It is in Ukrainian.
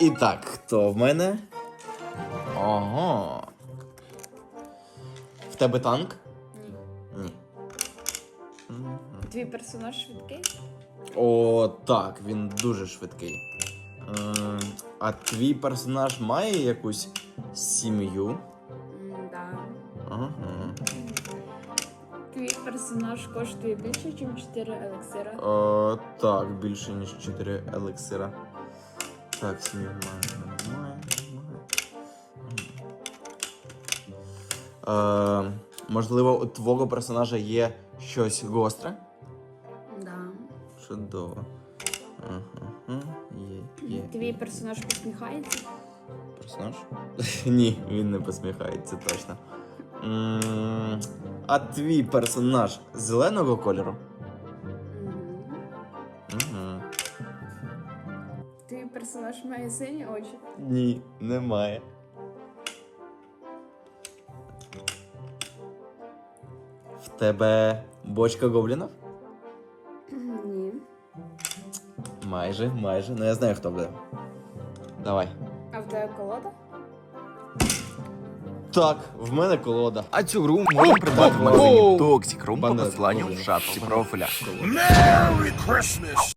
І так, хто в мене? Ого. В тебе танк? Ні. Твій персонаж швидкий? О, так, він дуже швидкий. М, А твій персонаж має якусь сім'ю? Да. Ага. Твій персонаж коштує більше, ніж 4 елексира. О, так, більше ніж 4 елексира. Так, сім'ю має, має, має. Е, можливо, у твого персонажа є щось гостре? Да. Чудово. Ага, є, є. Твій персонаж посміхається? Персонаж? Ні, він не посміхається точно. М, А твій персонаж зеленого кольору? Персонаж має сині очі? Ні, немає. В тебе бочка гоблінів? Ні. Майже, майже. Ну я знаю, хто буде. Давай. А в тебе колода? Так, в мене колода. А цю гру можна придбати в магазині Toxic Room по Бандера, посиланню в шапці профіля. Merry Christmas!